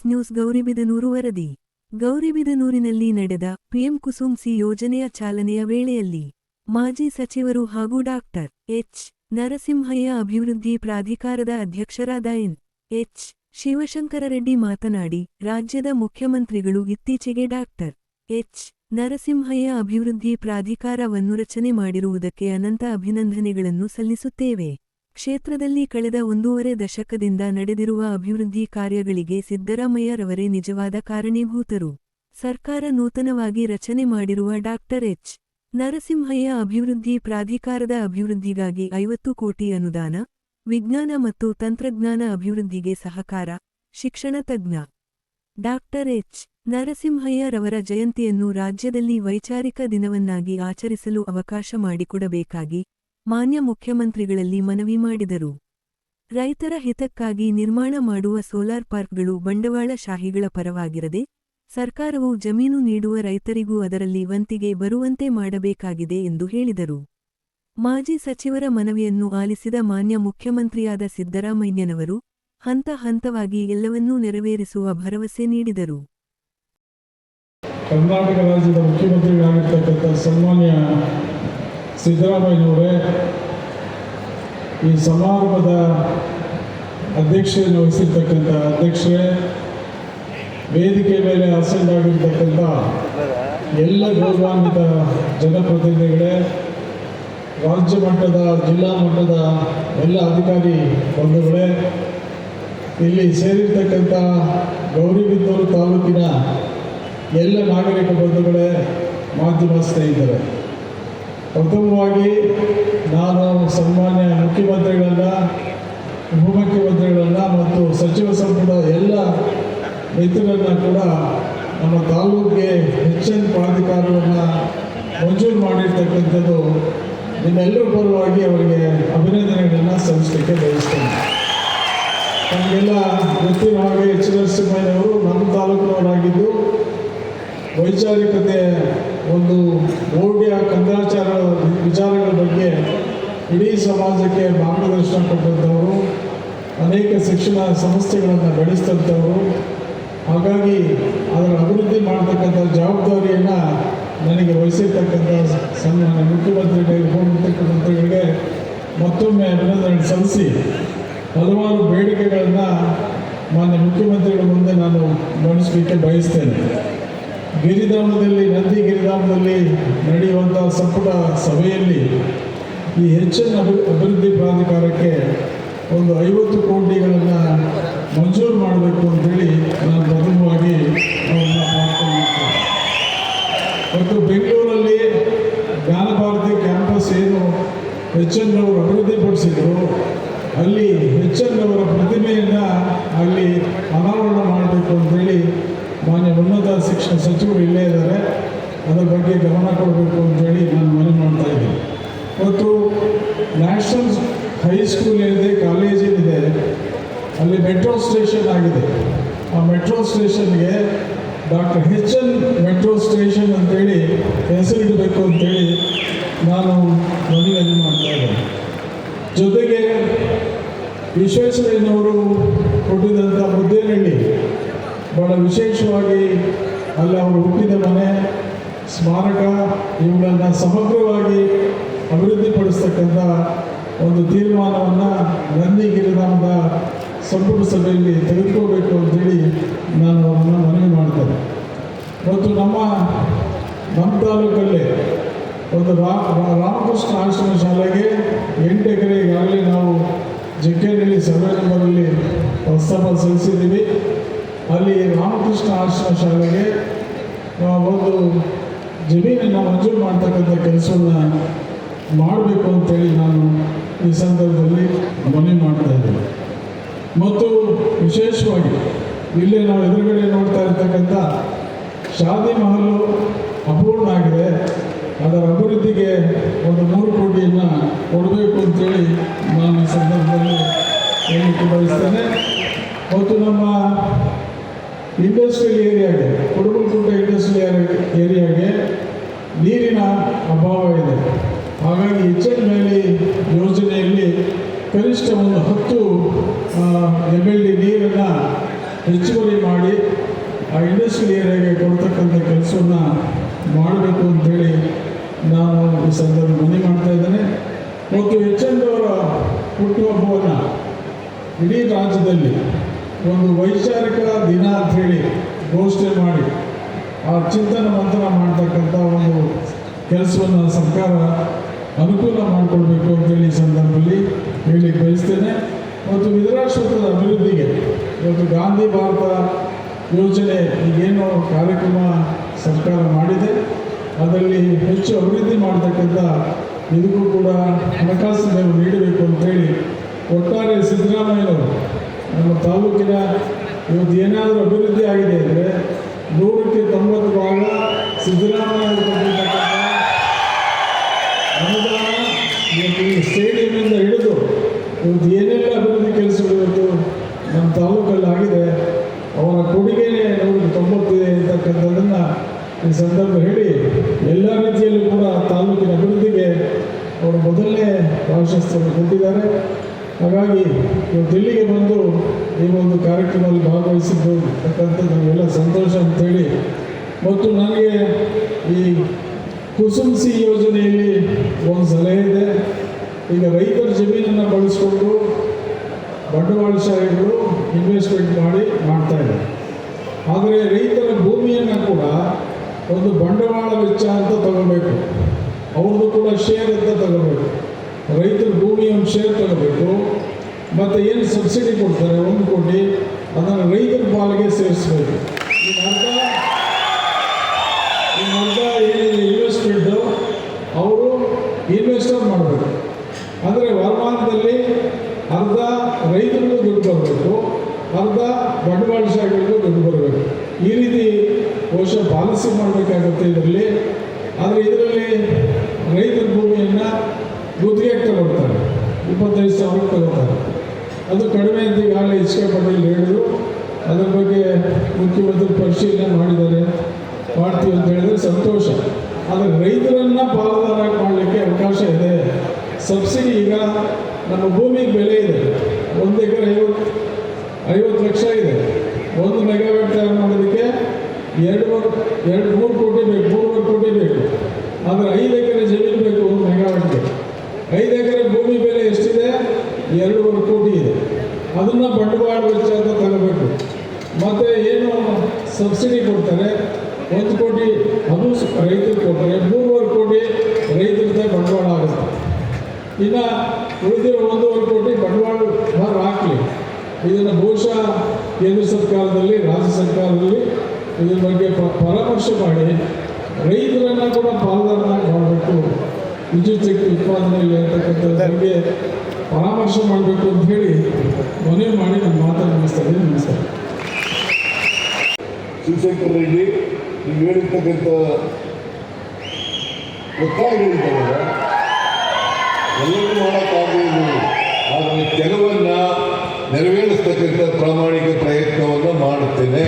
S news Gauribidanur ವರದಿ. ಗೌರಿಬಿದನೂರಿನಲ್ಲಿ ನಡೆದ PM Kusum C ಯೋಜನೆಯ ಚಾಲನೆಯ ವೇಳೆಯಲ್ಲಿ ಮಾಜಿ ಸಚಿವರು ಹಾಗೂ ಡಾಕ್ಟರ್ ಎಚ್. ನರಸಿಂಹಯ್ಯ ಅಭಿವೃದ್ಧಿ ಪ್ರಾಧಿಕಾರದ ಅಧ್ಯಕ್ಷರಾದ ಎನ್. ಎಚ್. ಶಿವಶಂಕರರೆಡ್ಡಿ ಮಾತನಾಡಿ, ರಾಜ್ಯದ ಮುಖ್ಯಮಂತ್ರಿಗಳು ಇತ್ತೀಚೆಗೆ ಡಾಕ್ಟರ್ ಎಚ್. ನರಸಿಂಹಯ್ಯ ಅಭಿವೃದ್ಧಿ ಪ್ರಾಧಿಕಾರವನ್ನು ರಚನೆ ಮಾಡಿರುವುದಕ್ಕೆ ಅನಂತ ಅಭಿನಂದನೆಗಳನ್ನು ಸಲ್ಲಿಸುತ್ತೇವೆ. ಕ್ಷೇತ್ರದಲ್ಲಿ ಕಳೆದ ಒಂದೂವರೆ ದಶಕದಿಂದ ನಡೆದಿರುವ ಅಭಿವೃದ್ಧಿ ಕಾರ್ಯಗಳಿಗೆ ಸಿದ್ದರಾಮಯ್ಯರವರೇ ನಿಜವಾದ ಕಾರಣೀಭೂತರು. ಸರ್ಕಾರ ನೂತನವಾಗಿ ರಚನೆ ಮಾಡಿರುವ ಡಾಕ್ಟರ್ ಎಚ್. ನರಸಿಂಹಯ್ಯ ಅಭಿವೃದ್ಧಿ ಪ್ರಾಧಿಕಾರದ ಅಭಿವೃದ್ಧಿಗಾಗಿ ಐವತ್ತು ಕೋಟಿ ಅನುದಾನ, ವಿಜ್ಞಾನ ಮತ್ತು ತಂತ್ರಜ್ಞಾನ ಅಭಿವೃದ್ಧಿಗೆ ಸಹಕಾರ, ಶಿಕ್ಷಣ ತಜ್ಞ. Doctor H. ನರಸಿಂಹಯ್ಯರವರ ಜಯಂತಿಯನ್ನು ರಾಜ್ಯದಲ್ಲಿ ವೈಚಾರಿಕ ದಿನವನ್ನಾಗಿ ಆಚರಿಸಲು ಅವಕಾಶ ಮಾಡಿಕೊಡಬೇಕಾಗಿ ಮಾನ್ಯ ಮುಖ್ಯಮಂತ್ರಿಗಳಲ್ಲಿ ಮನವಿ ಮಾಡಿದರು. ರೈತರ ಹಿತಕ್ಕಾಗಿ ನಿರ್ಮಾಣ ಮಾಡುವ ಸೋಲಾರ್ ಪಾರ್ಕ್ಗಳು ಬಂಡವಾಳಶಾಹಿಗಳ ಪರವಾಗಿರದೆ, ಸರ್ಕಾರವು ಜಮೀನು ನೀಡುವ ರೈತರಿಗೂ ಅದರಲ್ಲಿ ವಂತಿಗೆ ಬರುವಂತೆ ಮಾಡಬೇಕಾಗಿದೆ ಎಂದು ಹೇಳಿದರು. ಮಾಜಿ ಸಚಿವರ ಮನವಿಯನ್ನು ಆಲಿಸಿದ ಮಾನ್ಯ ಮುಖ್ಯಮಂತ್ರಿಯಾದ ಸಿದ್ದರಾಮಯ್ಯನವರು, ಹಂತ ಹಂತವಾಗಿ ಎಲ್ಲವನ್ನೂ ನೆರವೇರಿಸುವ ಭರವಸೆ ನೀಡಿದರು. ಕರ್ನಾಟಕ ರಾಜ್ಯದ ಮುಖ್ಯಮಂತ್ರಿಗಳಾಗಿರ್ತಕ್ಕಂಥ ಸನ್ಮಾನ್ಯ ಸಿದ್ದರಾಮಯ್ಯನವರೇ, ಈ ಸಮಾರಂಭದ ಅಧ್ಯಕ್ಷತೆಯನ್ನು ವಹಿಸಿರ್ತಕ್ಕಂಥ ಅಧ್ಯಕ್ಷರೇ, ವೇದಿಕೆ ಮೇಲೆ ಆಸೀನರಾಗಿರ್ತಕ್ಕಂಥ ಎಲ್ಲ ಗೌರವಾನ್ವಿತ ಜನಪ್ರತಿನಿಧಿಗಳೇ, ರಾಜ್ಯ ಮಟ್ಟದ, ಜಿಲ್ಲಾ ಮಟ್ಟದ ಎಲ್ಲ ಅಧಿಕಾರಿ ಬಂಧುಗಳೇ ಇಲ್ಲಿ ಸೇರಿರ್ತಕ್ಕಂಥ ಗೌರಿಬಿದ್ದೂರು ತಾಲೂಕಿನ ಎಲ್ಲ ನಾಗರಿಕ ಬಂಧುಗಳೇ, ಮಾಧ್ಯಮ ಸ್ನೇಹಿತರೆ. ಪ್ರಥಮವಾಗಿ ನಾನು ಸನ್ಮಾನ್ಯ ಮುಖ್ಯಮಂತ್ರಿಗಳನ್ನ, ಉಪಮುಖ್ಯಮಂತ್ರಿಗಳನ್ನ ಮತ್ತು ಸಚಿವ ಸಂಪುಟ ಎಲ್ಲ ಮಿತ್ರರನ್ನ ಕೂಡ ನಮ್ಮ ತಾಲೂಕಿಗೆ ಹೆಚ್ಚಿನ ಪ್ರಾಧಿಕಾರವನ್ನು ಮಂಜೂರು ಮಾಡಿರ್ತಕ್ಕಂಥದ್ದು ನಿಮ್ಮೆಲ್ಲರ ಪರವಾಗಿ ಅವರಿಗೆ ಅಭಿನಂದನೆಗಳನ್ನು ಸಲ್ಲಿಸಲಿಕ್ಕೆ ಬಯಸ್ತೇನೆ. ನಮಗೆಲ್ಲ ಗೊತ್ತಿನ ಹಾಗೆ ಎಚ್ ನರಸಿಂಹಯ್ಯನವರು ನಮ್ಮ ತಾಲೂಕಿನವರಾಗಿದ್ದು, ವೈಚಾರಿಕತೆ ಒಂದು ಮೌಢ್ಯ ಕಂದಾಚಾರ ಇಡೀ ಸಮಾಜಕ್ಕೆ ಮಾರ್ಗದರ್ಶನ ಕೊಟ್ಟಂಥವರು ಅನೇಕ ಶಿಕ್ಷಣ ಸಂಸ್ಥೆಗಳನ್ನು ಬೆಳೆಸಿದಂಥವರು ಹಾಗಾಗಿ ಅದರ ಅಭಿವೃದ್ಧಿ ಮಾಡತಕ್ಕಂಥ ಜವಾಬ್ದಾರಿಯನ್ನು ನನಗೆ ವಹಿಸಿರ್ತಕ್ಕಂಥ ಸನ್ಮಾನ ಮುಖ್ಯಮಂತ್ರಿಗಳಿಗೆ ಉಪಮುಖ್ಯಮಂತ್ರಿಗಳಿಗೆ ಮತ್ತೊಮ್ಮೆ ಅಭಿನಂದನೆ ಸಲ್ಲಿಸಿ. ಹಲವಾರು ಬೇಡಿಕೆಗಳನ್ನು ಮಾನ್ಯ ಮುಖ್ಯಮಂತ್ರಿಗಳ ಮುಂದೆ ನಾನು ಮಂಡಿಸಲಿಕ್ಕೆ ಬಯಸ್ತೇನೆ. ಗಿರಿಧಾಮದಲ್ಲಿ, ನಂದಿ ಗಿರಿಧಾಮದಲ್ಲಿ ನಡೆಯುವಂಥ ಸಂಪುಟ ಸಭೆಯಲ್ಲಿ ಈ ಹೆಚ್ಚಿನ ಅಭಿ ಅಭಿವೃದ್ಧಿ ಪ್ರಾಧಿಕಾರಕ್ಕೆ ಒಂದು ಐವತ್ತು ಕೋಟಿಗಳನ್ನು ಮಂಜೂರು ಮಾಡಬೇಕು ಅಂತೇಳಿ ನಾನು ಪ್ರಥಮವಾಗಿ ಅವ್ರನ್ನ ಪ್ರಾರ್ಥನೆ ಮತ್ತು ಬೆಂಗಳೂರಲ್ಲಿ ಜ್ಞಾನಭಾರತಿ ಕ್ಯಾಂಪಸ್ ಏನು ಎಚ್ ಎನ್ ಅವರು ಅಭಿವೃದ್ಧಿಪಡಿಸಿದ್ರು ಅಲ್ಲಿ ಎಚ್ ಅವರ ಪ್ರತಿಮೆಯನ್ನು ಅಲ್ಲಿ ಅನಾವರಣ ಮಾಡಬೇಕು ಅಂತೇಳಿ ಮಾನ್ಯ ಉನ್ನತ ಶಿಕ್ಷಣ ಸಚಿವರು ಇಲ್ಲೇ ಇದ್ದಾರೆ. ಅದರ ಬಗ್ಗೆ ಗಮನ ಕೊಡಬೇಕು ಅಂತೇಳಿ ನಾನು ಮನವಿ ಮಾಡ್ತಾ ಇದ್ದೀನಿ. ಮತ್ತು ನ್ಯಾಷನಲ್ ಹೈಸ್ಕೂಲ್ ಏನಿದೆ ಕಾಲೇಜ್ ಏನಿದೆ, ಅಲ್ಲಿ ಮೆಟ್ರೋ ಸ್ಟೇಷನ್ ಆಗಿದೆ. ಆ ಮೆಟ್ರೋ ಸ್ಟೇಷನ್ಗೆ doctor H N metro station ಅಂತೇಳಿ ಹೆಸರಿಡಬೇಕು ಅಂತೇಳಿ ನಾನು ಮನವಿಯನ್ನು ಮಾಡ್ತಾ ಇದ್ದೇನೆ. ಜೊತೆಗೆ ವಿಶ್ವೇಶ್ವರಯ್ಯನವರು ಕೊಟ್ಟಿದ್ದಂಥ ಮುದ್ದೇನಹಳ್ಳಿ, ಬಹಳ ವಿಶೇಷವಾಗಿ ಅಲ್ಲಿ ಅವರು ಹುಟ್ಟಿದ ಮನೆ, ಸ್ಮಾರಕ, ಇವುಗಳನ್ನು ಸಮಗ್ರವಾಗಿ ಅಭಿವೃದ್ಧಿಪಡಿಸ್ತಕ್ಕಂಥ ಒಂದು ತೀರ್ಮಾನವನ್ನು ನಂದಿಗಿರಿಧಾಮದ ಸಂಪುಟ ಸಭೆಯಲ್ಲಿ ತೆಗೆದುಕೋಬೇಕು ಅಂತೇಳಿ ನಾನು ಅವರನ್ನು ಮನವಿ ಮಾಡ್ತೇನೆ ಮತ್ತು ನಮ್ಮ ನಮ್ಮ ತಾಲೂಕಲ್ಲೇ ಒಂದು ರಾಮಕೃಷ್ಣ ಆಶ್ರಮ ಶಾಲೆಗೆ ಎಂಟು ಎಕರೆ ಈಗಾಗಲೇ ನಾವು ಜಗ್ಗೇನಹಳ್ಳಿ ಸರ್ವೆ ನಂಬರಲ್ಲಿ ಪ್ರಸ್ತಾಪ ಸಲ್ಲಿಸಿದ್ದೀವಿ ಅಲ್ಲಿ ರಾಮಕೃಷ್ಣ ಆಶ್ರಮ ಶಾಲೆಗೆ ಒಂದು ಜಮೀನನ್ನು ಮಂಜೂರು ಮಾಡ್ತಕ್ಕಂಥ ಕೆಲಸವನ್ನು ಮಾಡಬೇಕು ಅಂತೇಳಿ ನಾನು ಈ ಸಂದರ್ಭದಲ್ಲಿ ಮನವಿ ಮಾಡ್ತಾ ಇದ್ದೇನೆ. ಮತ್ತು ವಿಶೇಷವಾಗಿ ಇಲ್ಲೇ ನಾವು ಎದುರುಗಡೆ ನೋಡ್ತಾ ಇರ್ತಕ್ಕಂಥ ಶಾದಿ ಮಹಲು ಅಪೂರ್ಣ ಆಗಿದೆ. ಅದರ ಅಭಿವೃದ್ಧಿಗೆ ಒಂದು ಮೂರು ಕೋಟಿಯನ್ನು ಕೊಡಬೇಕು ಅಂತೇಳಿ ನಾನು ಈ ಸಂದರ್ಭದಲ್ಲಿ ಹೇಳಲಿಕ್ಕೆ ಬಯಸ್ತೇನೆ. ಮತ್ತು ನಮ್ಮ ಇಂಡಸ್ಟ್ರಿಯಲ್ ಏರಿಯಾಗೆ ಕುಡುಮಕುಂಟ ಇಂಡಸ್ಟ್ರಿಯಲ್ ಏರಿಯಾಗೆ ಹಾಗಾಗಿ ಎಚ್ ಮೇಲೆ ಯೋಜನೆಯಲ್ಲಿ ಕನಿಷ್ಠ ಒಂದು ಹತ್ತು ಎಂ ಎಲ್ ಡಿ ನೀರನ್ನು ಹೆಚ್ಚುವರಿ ಮಾಡಿ, ಆ ಇಂಡಸ್ಟ್ರಿಯಲ್ ಏರಿಯಾಗೆ ಕೊಡ್ತಕ್ಕಂಥ ಕೆಲಸವನ್ನು ಮಾಡಬೇಕು ಅಂತೇಳಿ ನಾನು ಈ ಸಂದರ್ಭ ಮನವಿ ಮಾಡ್ತಾ ಇದ್ದೇನೆ. ಮತ್ತು ಎಚ್ ಎನ್ ಅವರ ಹುಟ್ಟುಹಬ್ಬವನ್ನು ಇಡೀ ರಾಜ್ಯದಲ್ಲಿ ಒಂದು ವೈಚಾರಿಕ ದಿನ ಅಂತ ಹೇಳಿ ಘೋಷಣೆ ಮಾಡಿ, ಆ ಚಿಂತನ ಮಂಥನ ಮಾಡ್ತಕ್ಕಂಥ ಒಂದು ಕೆಲಸವನ್ನು ಸರ್ಕಾರ ಅನುಕೂಲ ಮಾಡಿಕೊಡ್ಬೇಕು ಅಂತೇಳಿ ಈ ಸಂದರ್ಭದಲ್ಲಿ ಹೇಳಿ ಬಯಸ್ತೇನೆ. ಮತ್ತು ವಿಧರಾಶ್ವತ್ಥದ ಅಭಿವೃದ್ಧಿಗೆ ಇವತ್ತು ಗಾಂಧಿ ಭಾರತ ಯೋಜನೆ ಈಗೇನು ಕಾರ್ಯಕ್ರಮ ಸರ್ಕಾರ ಮಾಡಿದೆ. ಅದರಲ್ಲಿ ಹೆಚ್ಚು ಅಭಿವೃದ್ಧಿ ಮಾಡತಕ್ಕಂಥ ಇದಕ್ಕೂ ಕೂಡ ಹಣಕಾಸು ನೆರವು ನೀಡಬೇಕು ಅಂತೇಳಿ ಒಟ್ಟಾರೆ ಸಿದ್ದರಾಮಯ್ಯನವರು ನಮ್ಮ ತಾಲೂಕಿನ ಇವತ್ತು ಏನಾದರೂ ಅಭಿವೃದ್ಧಿ ಆಗಿದೆ ಅಂದರೆ ನೂರಕ್ಕೆ ತೊಂಬತ್ತು ಭಾಗ ಸಿದ್ದರಾಮಯ್ಯ ಅವರು ಕೊಟ್ಟಿರ್ತಕ್ಕಂಥ ಅನುದಾನ ಇವತ್ತು ಈ ಸ್ಟೇಡಿಯಂನಿಂದ ಹಿಡಿದು ಇವತ್ತು ಏನೆಲ್ಲ ಅಭಿವೃದ್ಧಿ ಕೆಲಸಗಳು ಇವತ್ತು ನಮ್ಮ ತಾಲೂಕಲ್ಲಿ ಆಗಿದೆ ಅವರ ಕೊಡುಗೆನೇ ನೂರಕ್ಕೆ ತೊಂಬತ್ತಿದೆ ಅಂತಕ್ಕಂಥದ್ದನ್ನು ಈ ಸಂದರ್ಭ ಹೇಳಿ, ಎಲ್ಲ ರೀತಿಯಲ್ಲೂ ಕೂಡ ತಾಲೂಕಿನ ಅಭಿವೃದ್ಧಿಗೆ ಅವರು ಮೊದಲನೇ ಪ್ರಾಶಸ್ತ್ಯವನ್ನು ಕೊಟ್ಟಿದ್ದಾರೆ. ಹಾಗಾಗಿ ಇವತ್ತು ಇಲ್ಲಿಗೆ ಬಂದು ಈ ಒಂದು ಕಾರ್ಯಕ್ರಮದಲ್ಲಿ ಭಾಗವಹಿಸಿದ್ದು ಅಂತಕ್ಕಂಥದ್ದು ನಮಗೆಲ್ಲ ಸಂತೋಷ ಅಂತೇಳಿ. ಮತ್ತು ನನಗೆ ಈ ಕುಸುಮ್ಸಿ ಯೋಜನೆಯಲ್ಲಿ ಒಂದು ಸಲಹೆ ಇದೆ. ಈಗ ರೈತರ ಜಮೀನನ್ನು ಬಳಸಿಕೊಂಡು ಬಂಡವಾಳಶಾಹಿಗಳು ಇನ್ವೆಸ್ಟ್ಮೆಂಟ್ ಮಾಡಿ ಮಾಡ್ತಾ ಇದೆ ಆದರೆ ರೈತರ ಭೂಮಿಯನ್ನು ಕೂಡ ಒಂದು ಬಂಡವಾಳ ವೆಚ್ಚ ಅಂತ ತಗೋಬೇಕು. ಅವ್ರದ್ದು ಕೂಡ ಶೇರ್ ಅಂತ ತಗೋಬೇಕು. ರೈತರ ಭೂಮಿ ಒಂದು ಶೇರ್ ತಗೋಬೇಕು. ಮತ್ತು ಏನು ಸಬ್ಸಿಡಿ ಕೊಡ್ತಾರೆ ಒಂದು ಕೋಟಿ ಅದನ್ನು ರೈತರ ಪಾಲಿಗೆ ಸೇರಿಸ್ಬೇಕು ಈಗ ಅರ್ಧ ಈ ಅರ್ಧ ಏನಿದೆ ಇನ್ವೆಸ್ಟ್ಮೆಂಟು ಅವರು ಇನ್ವೆಸ್ಟರ್ ಮಾಡಬೇಕು ಅಂದರೆ ವರಮಾನದಲ್ಲಿ ಅರ್ಧ ರೈತರಿಗೂ ದುಡ್ಡು ಬರಬೇಕು ಅರ್ಧ ಬಂಡವಾಳಶಾಹಿಗಳಿಗೂ ದುಡ್ಡು ಬರಬೇಕು. ಈ ರೀತಿ ಬಹುಶಃ ಪಾಲಿಸಿ ಮಾಡಬೇಕಾಗುತ್ತೆ ಇದರಲ್ಲಿ. ಆದರೆ ಇದರಲ್ಲಿ ರೈತರ ಭೂಮಿಯನ್ನು ಗುತ್ತಿಗೆ ತಗೊಳ್ತಾರೆ. ಇಪ್ಪತ್ತೈದು ಸಾವಿರ ತಗೋತಾರೆ ಅದು ಕಡಿಮೆ ಅಂತ ಈಗಾಗಲೇ ಎಚ್ ಕೆ ಪಟೇಲ್ ಹೇಳಿದ್ರು. ಅದ್ರ ಬಗ್ಗೆ ಮುಖ್ಯಮಂತ್ರಿ ಪರಿಶೀಲನೆ ಮಾಡಿದ್ದಾರೆ. ಮಾಡ್ತೀವಿ ಅಂತ ಹೇಳಿದ್ರೆ ಸಂತೋಷ. ಆದರೆ ರೈತರನ್ನು ಪಾಲುದಾರ ಮಾಡಲಿಕ್ಕೆ ಅವಕಾಶ ಇದೆ. ಸಬ್ಸಿಡಿ ಈಗ ನಮ್ಮ ಭೂಮಿಗೆ ಬೆಲೆ ಇದೆ. ಒಂದು ಎಕರೆ ಐವತ್ತು ಐವತ್ತು ಲಕ್ಷ ಇದೆ. ಒಂದು ಮೆಗಾವ್ಯಾಟ್ ತಯಾರು ಮಾಡೋದಕ್ಕೆ ಎರಡುವರೆ ಎರಡು ಮೂರು ಕೋಟಿ ಬೇಕು, ಮೂರುವರೆ ಕೋಟಿ ಬೇಕು. ಆದರೆ ಐದು ಎಕರೆ ಜಮೀನು ಬೇಕು ಒಂದು ಮೆಗಾವ್ಯಾಟ್ಗೆ. ಐದು ಎಕರೆ ಭೂಮಿ ಬೆಲೆ ಎಷ್ಟಿದೆ? ಎರಡೂವರೆ ಕೋಟಿ ಇದೆ. ಅದನ್ನು ಬಂಡವಾಳ ವೆಚ್ಚ ಅಂತ ತಗೋಬೇಕು. ಮತ್ತು ಏನು ಸಬ್ಸಿಡಿ ಕೊಡ್ತಾರೆ? ಒಂದು ಕೋಟಿ ಅದು ರೈತರು ಕೊಡ್ತಾರೆ ಮೂರುವರೆ ಕೋಟಿ ರೈತರಿಗೆ ಬಂಡವಾಳ ಆಗುತ್ತೆ. ಇನ್ನು ಉಳಿದಿರೋ ಒಂದೂವರೆ ಕೋಟಿ ಬಂಡವಾಳ ಭಾರ ಹಾಕಲಿ ಇದನ್ನು ಬಹುಶಃ ಕೇಂದ್ರ ಸರ್ಕಾರದಲ್ಲಿ, ರಾಜ್ಯ ಸರ್ಕಾರದಲ್ಲಿ ಇದ್ರ ಬಗ್ಗೆ ಪರಾಮರ್ಶೆ ಮಾಡಿ, ರೈತರನ್ನು ಕೂಡ ಪಾಲ್ದಾರನಾಗಿ ಮಾಡಬೇಕು. ವಿದ್ಯುತ್ ಶಕ್ತಿ ಉತ್ಪಾದನೆಯಲ್ಲಿ ಅಂತಕ್ಕಂಥದ್ರ ಬಗ್ಗೆ ಪರಾಮರ್ಶೆ ಮಾಡಬೇಕು ಅಂತ ಹೇಳಿ ಮನವಿ ಮಾಡಿ ನಾನು ಮಾತನ್ನು ನಮಸ್ಕಾರ. ಶಿವಶಂಕರ್ ರೆಡ್ಡಿ ನೀವು ಹೇಳಿರ್ತಕ್ಕಂಥ ಒತ್ತಾಯಗಳಿದ್ದಾವೆ. ಎಲ್ಲರೂ ಮಾಡೋಕ್ಕಾಗಲಿಲ್ಲ ಆದರೆ ಕೆಲವನ್ನ ನೆರವೇರಿಸ್ತಕ್ಕಂಥ ಪ್ರಾಮಾಣಿಕ ಪ್ರಯತ್ನವನ್ನು ಮಾಡುತ್ತೇನೆ.